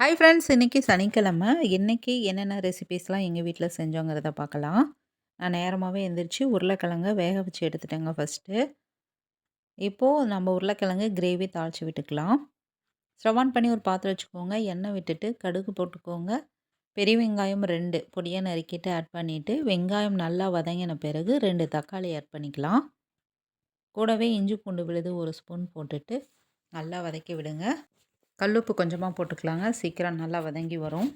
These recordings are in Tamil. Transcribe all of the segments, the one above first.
ஹாய் ஃப்ரெண்ட்ஸ் இன்றைக்கி சனிக்கிழமை. இன்றைக்கி என்னென்ன ரெசிபீஸ்லாம் எங்கள் வீட்டில் செஞ்சோங்கிறத பார்க்கலாம் நான் நேரமாகவே எழுந்திரிச்சு உருளைக்கிழங்க வேக வச்சு எடுத்துட்டேங்க ஃபஸ்ட்டு இப்போது நம்ம உருளைக்கிழங்கு கிரேவி தாளித்து விட்டுக்கலாம். ஸ்டவ் ஆன் பண்ணி ஒரு பாத்திரம் வச்சுக்கோங்க. எண்ணெய் விட்டுட்டு கடுகு போட்டுக்கோங்க. பெரிய வெங்காயம் ரெண்டு. பொடியாக நறுக்கிட்டு ஆட் பண்ணிவிட்டு வெங்காயம் நல்லா வதங்கின பிறகு ரெண்டு தக்காளி ஆட் பண்ணிக்கலாம். கூடவே இஞ்சி பூண்டு விழுது ஒரு ஸ்பூன் போட்டுட்டு நல்லா வதக்கி விடுங்க. கல்லுப்பு கொஞ்சமாக போட்டுக்கலாங்க. சீக்கிரம் நல்லா வதங்கி வரும்.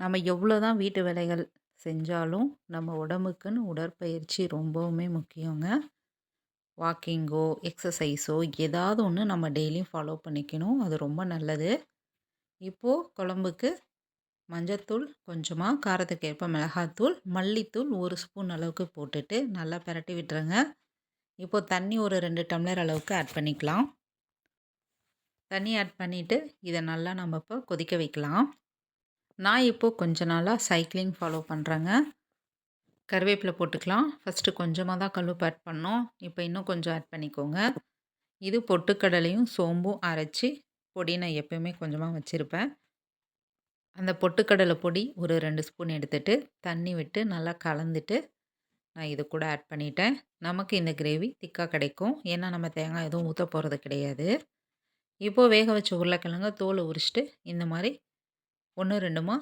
நம்ம எவ்வளோ தான் வீட்டு வேலைகள் செஞ்சாலும் நம்ம உடம்புக்குன்னு உடற்பயிற்சி ரொம்பவுமே முக்கியங்க. வாக்கிங்கோ எக்ஸசைஸோ ஏதாவது ஒன்று நம்ம டெய்லியும் ஃபாலோ பண்ணிக்கணும். அது ரொம்ப நல்லது. இப்போது குழம்புக்கு மஞ்சத்தூள் கொஞ்சமாக காரத்துக்கு ஏற்ப மிளகாத்தூள் மல்லித்தூள் ஒரு ஸ்பூன் அளவுக்கு போட்டுட்டு நல்லா பரட்டி விட்டுருங்க. இப்போது தண்ணி ஒரு ரெண்டு டம்ளர் அளவுக்கு ஆட் பண்ணிக்கலாம். தண்ணி ஆட் பண்ணிவிட்டு இதை நல்லா நம்ம இப்போ கொதிக்க வைக்கலாம். நான் இப்போது கொஞ்ச நாளாக சைக்கிளிங் ஃபாலோ பண்ணுறேங்க கருவேப்பிலை போட்டுக்கலாம். ஃபஸ்ட்டு கொஞ்சமாக தான் கல்லுப்பு ஆட் பண்ணோம். இப்போ இன்னும் கொஞ்சம் ஆட் பண்ணிக்கோங்க. இது பொட்டுக்கடலையும் சோம்பும் அரைச்சி பொடி நான் எப்போயுமே கொஞ்சமாக வச்சுருப்பேன். அந்த பொட்டுக்கடலை பொடி ஒரு ரெண்டு ஸ்பூன் எடுத்துகிட்டு தண்ணி விட்டு நல்லா கலந்துட்டு நான் இது கூட ஆட் பண்ணிட்டேன். நமக்கு இந்த கிரேவி திக்காக கிடைக்கும். ஏன்னா நம்ம தேங்காய் எதுவும் ஊற்ற போகிறது கிடையாது. இப்போது வேக வச்ச உருளைக்கிழங்க தோலை உரிச்சிட்டு இந்த மாதிரி ஒன்று ரெண்டுமா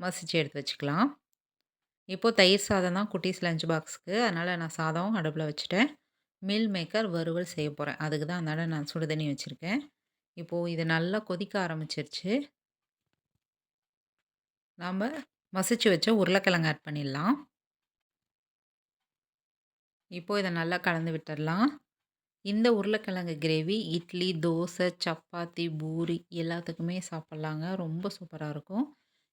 மசிச்சு எடுத்து வச்சுக்கலாம். இப்போது தயிர் சாதம் தான் குட்டீஸ் லஞ்ச் பாக்ஸுக்கு. அதனால் நான் சாதம் அடுப்பில் வச்சுட்டேன். மில் மேக்கர் வறுவல் செய்ய போகிறேன் அதுக்கு தான் அதனால் நான் சுடு தண்ணி வச்சுருக்கேன். இப்போது இது நல்லா கொதிக்க ஆரம்பிச்சிருச்சு. நாம் மசிச்சு வச்ச உருளைக்கிழங்கு ஆட் பண்ணிடலாம். இப்போது இதை நல்லா கலந்து விட்டுடலாம். இந்த உருளைக்கிழங்கு கிரேவி இட்லி தோசை சப்பாத்தி பூரி எல்லாத்துக்குமே சாப்பிட்லாங்க. ரொம்ப சூப்பராக இருக்கும்.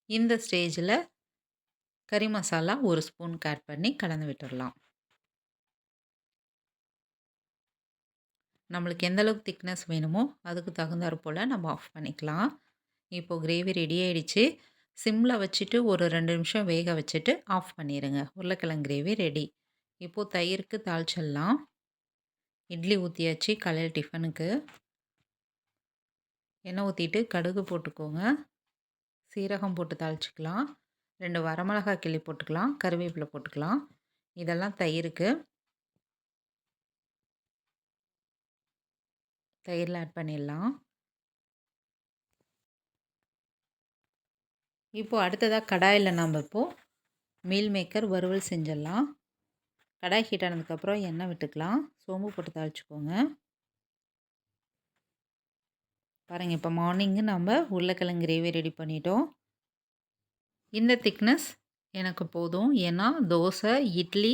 இந்த ஸ்டேஜில் கறி மசாலா ஒரு ஸ்பூன் ஆட் பண்ணி கலந்து விட்டுடலாம் நம்மளுக்கு எந்த அளவுக்கு திக்னஸ் வேணுமோ அதுக்கு தகுந்தாற் போல் நம்ம ஆஃப் பண்ணிக்கலாம். இப்போது கிரேவி ரெடி ஆகிடுச்சு சிம்மில் வச்சுட்டு ஒரு ரெண்டு நிமிஷம் வேக வச்சுட்டு ஆஃப் பண்ணிடுங்க உருளைக்கிழங்கு கிரேவி ரெடி. இப்போது தயிருக்கு தாளிச்சிடலாம். இட்லி ஊற்றியாச்சு காலையில் டிஃபனுக்கு. எண்ணெய் ஊற்றிட்டு கடுகு போட்டுக்கோங்க. சீரகம் போட்டு தாளிச்சிக்கலாம். ரெண்டு வரமிளகா கிள்ளி போட்டுக்கலாம். கருவேப்பிலை போட்டுக்கலாம். இதெல்லாம் தயிருக்கு. தயிரில் ஆட் பண்ணிடலாம். இப்போது அடுத்ததாக கடாயில் நம்ம இப்போது மீல் மேக்கர் வறுவல் செஞ்சிடலாம். கடாய் ஹீட் ஆனதுக்கப்புறம் எண்ணெய் விட்டுக்கலாம். சோம்பு போட்டு தாளிச்சிக்கோங்க. பாருங்கள் இப்போ மார்னிங்கு நம்ம உருளைக்கிழங்கு கிரேவி ரெடி பண்ணிட்டோம். இந்த திக்னஸ் எனக்கு போதும். ஏன்னா தோசை இட்லி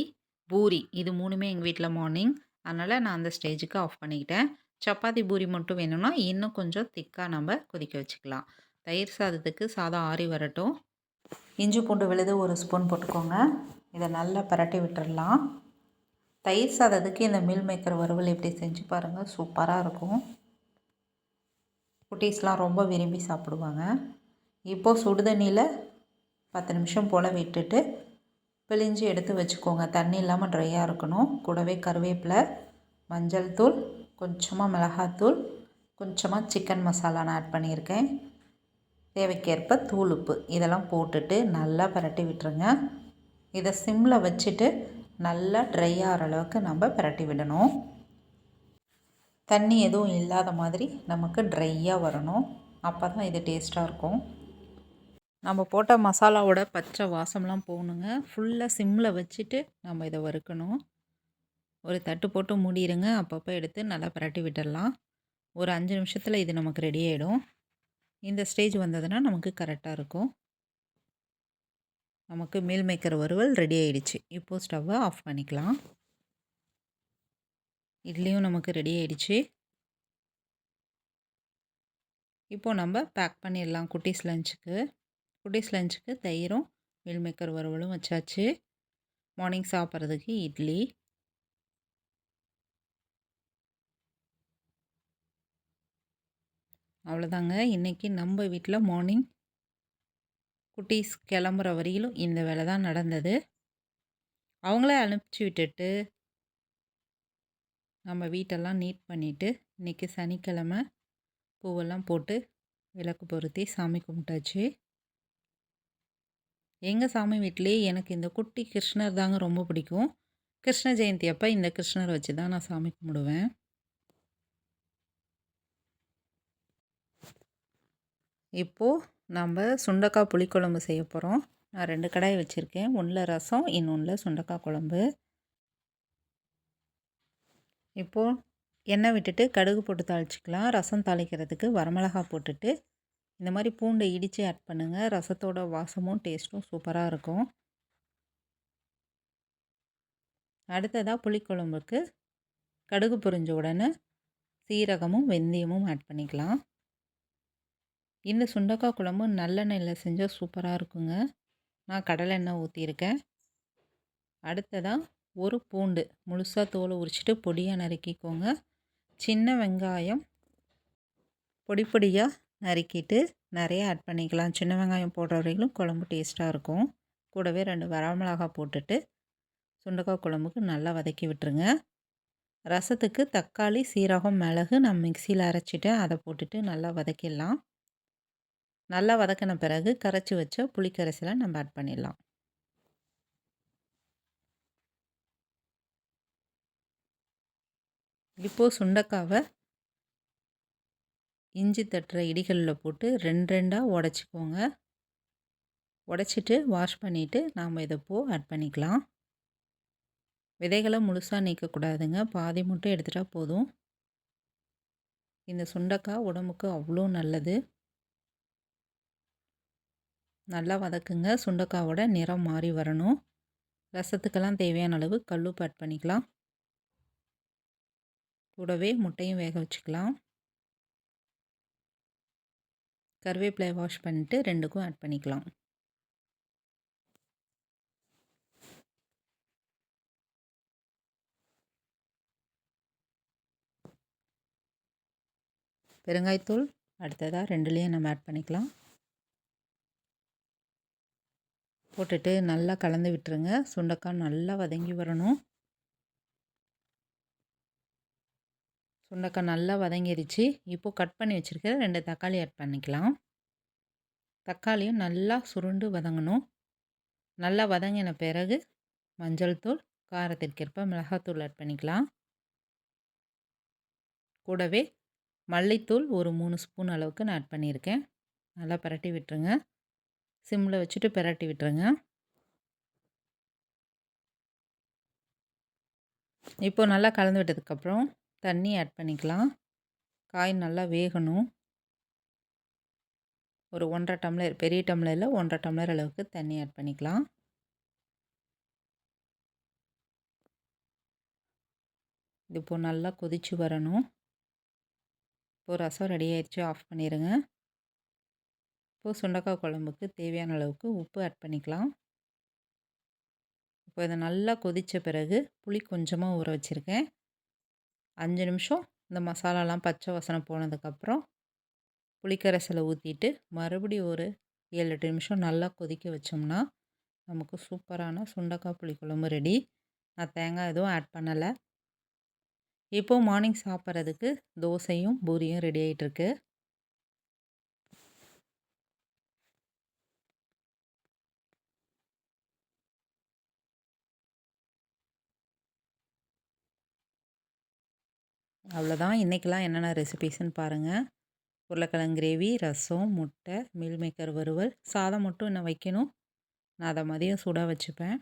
பூரி இது மூணுமே எங்கள் வீட்டில் மார்னிங் அதனால் நான் அந்த ஸ்டேஜுக்கு ஆஃப் பண்ணிக்கிட்டேன். சப்பாத்தி பூரி மட்டும் வேணும்னா இன்னும் கொஞ்சம் திக்காக நம்ம கொதிக்க வச்சுக்கலாம். தயிர் சாதத்துக்கு சாதம் ஆறி வரட்டும். இஞ்சி பூண்டு விழுது ஒரு ஸ்பூன் போட்டுக்கோங்க. இதை நல்லா பரட்டி விட்டுடலாம் தயிர் சாதத்துக்கு இந்த மீல் மேக்கர் வறுவல் இப்படி செஞ்சு பாருங்கள் சூப்பராக இருக்கும். குட்டீஸ்லாம் ரொம்ப விரும்பி சாப்பிடுவாங்க. இப்போது சுடுதண்ணியில் பத்து நிமிஷம் போல் விட்டுட்டு பிழிஞ்சு எடுத்து வச்சுக்கோங்க. தண்ணி இல்லாமல் ட்ரையாக இருக்கணும். கூடவே கருவேப்பிலை மஞ்சள் தூள் கொஞ்சமாக மிளகாத்தூள் கொஞ்சமாக சிக்கன் மசாலா நான் ஆட் பண்ணியிருக்கேன். தேவைக்கேற்ப தூள் உப்பு இதெல்லாம் போட்டுட்டு நல்லா பரட்டி விட்டுருங்க. இதை சிம்மில் வச்சுட்டு நல்லா ட்ரை ஆகிற அளவுக்கு நம்ம பரட்டி விடணும். தண்ணி எதுவும் இல்லாத மாதிரி நமக்கு ட்ரையாக வரணும். அப்போ தான் இது டேஸ்ட்டாக இருக்கும். நம்ம போட்ட மசாலாவோட பச்சை வாசம்லாம் போகணுங்க. ஃபுல்லாக சிம்மில் வச்சுட்டு நம்ம இதை வறுக்கணும். ஒரு தட்டு போட்டு மூடிடுங்க. அப்பப்போ எடுத்து நல்லா பரட்டி விட்டுடலாம். ஒரு அஞ்சு நிமிஷத்தில் இது நமக்கு ரெடி ஆகிடும் இந்த ஸ்டேஜ் வந்ததுன்னா நமக்கு கரெக்டாக இருக்கும். நமக்கு மீல் மேக்கர் வறுவல் ரெடி ஆகிடுச்சு இப்போது ஸ்டவ்வை ஆஃப் பண்ணிக்கலாம். இட்லியும் நமக்கு ரெடி ஆகிடுச்சு இப்போது நம்ம பேக் பண்ணிடலாம் குட்டீஸ் லஞ்சுக்கு குட்டீஸ் லஞ்சுக்கு தயிரும் மீல் மேக்கர் வறுவலும் வச்சாச்சு. மார்னிங் சாப்பிட்றதுக்கு இட்லி. அவ்வளோதாங்க இன்றைக்கி நம்ம வீட்டில் மார்னிங் குட்டீஸ் கிளம்புற வரையிலும் இந்த வேலை தான் நடந்தது. அவங்கள அனுப்பிச்சி விட்டுட்டு நம்ம வீட்டெல்லாம் நீட் பண்ணிவிட்டு இன்றைக்கி சனிக்கிழமை பூவெல்லாம் போட்டு விளக்கு பொருத்தி சாமி கும்பிட்டாச்சு. எங்கள் சாமி வீட்டிலே எனக்கு இந்த குட்டி கிருஷ்ணர் தாங்க ரொம்ப பிடிக்கும். கிருஷ்ண ஜெயந்தி அப்போ இந்த கிருஷ்ணரை வச்சு தான் நான் சாமி கும்பிடுவேன். இப்போது நம்ம சுண்டக்காய் புளிக்குழம்பு செய்ய போகிறோம் நான் ரெண்டு கடாய் வச்சுருக்கேன். ஒன்றில் ரசம் இன்னொன்றில் சுண்டக்காய் குழம்பு. இப்போது எண்ணெய் விட்டுட்டு கடுகு போட்டு தாளிச்சிக்கலாம். ரசம் தாளிக்கிறதுக்கு வரமிளகா போட்டுட்டு இந்த மாதிரி பூண்டை இடித்து ஆட் பண்ணுங்கள் ரசத்தோட வாசமும் டேஸ்ட்டும் சூப்பராக இருக்கும். அடுத்ததாக புளிக்குழம்புக்கு கடுகு பொரிஞ்ச உடனே சீரகமும் வெந்தயமும் ஆட் பண்ணிக்கலாம். இந்த சுண்டக்காய் குழம்பு நல்லெண்ணெயில் செஞ்சால் சூப்பராக இருக்குங்க. நான் கடலெண்ணெய் ஊற்றியிருக்கேன் அடுத்ததாக ஒரு பூண்டு முழுசாக தோலை உரிச்சிட்டு பொடியாக நறுக்கிக்கோங்க. சின்ன வெங்காயம் பொடி பொடியாக நறுக்கிட்டு நிறைய ஆட் பண்ணிக்கலாம். சின்ன வெங்காயம் போடுற வரைக்கும் குழம்பு டேஸ்ட்டாக இருக்கும். கூடவே ரெண்டு வரமிளகாய் போட்டுட்டு சுண்டக்காய் குழம்புக்கு நல்லா வதக்கி விட்டுருங்க. ரசத்துக்கு தக்காளி சீரகம் மிளகு நான் மிக்சியில் அரைச்சிட்டு அதை போட்டுட்டு நல்லா வதக்கிடலாம். நல்லா வதக்கின பிறகு கரைச்சி வச்ச புளிக்கரைசலை நம்ம ஆட் பண்ணிடலாம். இப்போது சுண்டக்காவை இஞ்சி தட்டுற இடிகளில் போட்டு ரெண்டு ரெண்டாக உடச்சிக்கோங்க. உடச்சிட்டு வாஷ் பண்ணிவிட்டு நாம் இதை போ ஆட் பண்ணிக்கலாம். விதைகளை முழுசாக நீக்கக்கூடாதுங்க பாதி மட்டும் எடுத்துட்டால் போதும். இந்த சுண்டக்காய் உடம்புக்கு அவ்வளோ நல்லது. நல்லா வதக்குங்க. சுண்டக்காவோட நிறம் மாறி வரணும். ரசத்துக்கெல்லாம் தேவையான அளவு கல்லுப்பு ஆட் பண்ணிக்கலாம். கூடவே முட்டையும் வேக வச்சுக்கலாம். கருவேப்பிலை வாஷ் பண்ணிட்டு ரெண்டுக்கும் ஆட் பண்ணிக்கலாம். பெருங்காயத்தூள் அடுத்ததாக ரெண்டுலேயும் நம்ம ஆட் பண்ணிக்கலாம். போட்டுட்டு நல்லா கலந்து விட்டுருங்க. சுண்டக்காய் நல்லா வதங்கி வரணும். சுண்டக்காய் நல்லா வதங்கிடுச்சு இப்போது கட் பண்ணி வச்சுருக்கிற ரெண்டு தக்காளி ஆட் பண்ணிக்கலாம். தக்காளியும் நல்லா சுருண்டு வதங்கணும். நல்லா வதங்கின பிறகு மஞ்சள் தூள் காரத்திற்கேற்ப மிளகாத்தூள் ஆட் பண்ணிக்கலாம். கூடவே மல்லித்தூள் ஒரு மூணு ஸ்பூன் அளவுக்கு நான் ஆட் பண்ணியிருக்கேன். நல்லா பரட்டி விட்டுருங்க. சிம்மில் வச்சுட்டு பரட்டி விட்டுருங்க. இப்போது நல்லா கலந்து விட்டதுக்கப்புறம் தண்ணி ஆட் பண்ணிக்கலாம். காய் நல்லா வேகணும். ஒரு ஒன்றரை டம்ளர் பெரிய டம்ளரில் ஒன்றரை டம்ளர் அளவுக்கு தண்ணி ஆட் பண்ணிக்கலாம். இது இப்போது நல்லா கொதித்து வரணும். இப்போது ரசம் ரெடி ஆயிடுச்சு ஆஃப் பண்ணிடுங்க இப்போது சுண்டக்காய் குழம்புக்கு தேவையான அளவுக்கு உப்பு ஆட் பண்ணிக்கலாம். இப்போ இதை நல்லா கொதித்த பிறகு புளி கொஞ்சமாக ஊற வச்சுருக்கேன். அஞ்சு நிமிஷம் இந்த மசாலாலாம் பச்சை வாசனை போனதுக்கப்புறம் புளிக்கரைசலை ஊற்றிட்டு மறுபடியும் ஒரு ஏழு எட்டு நிமிஷம் நல்லா கொதிக்க வச்சோம்னா நமக்கு சூப்பரான சுண்டக்காய் புளிக்குழம்பு ரெடி. நான் தேங்காய் எதுவும் ஆட் பண்ணலை. இப்போது மார்னிங் சாப்பிட்றதுக்கு தோசையும் பூரியும் ரெடி ஆகிட்டுருக்கு அவ்வளோதான். இன்றைக்கெலாம் என்னென்ன ரெசிபீஸ்ன்னு பாருங்கள் உருளைக்கிழங்கு கிரேவி ரசம் முட்டை மீல் மேக்கர் வறுவல் சாதம் மட்டும் இன்னும் வைக்கணும். நான் அதை மதியம் சூடாக வச்சுப்பேன்.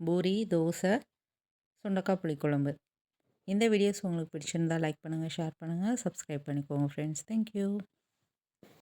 பூரி தோசை சுண்டக்காய் புளிக்குழம்பு. இந்த வீடியோஸ் உங்களுக்கு பிடிச்சிருந்தால் லைக் பண்ணுங்கள் ஷேர் பண்ணுங்கள் சப்ஸ்கிரைப் பண்ணிக்கோங்க ஃப்ரெண்ட்ஸ் தேங்க்யூ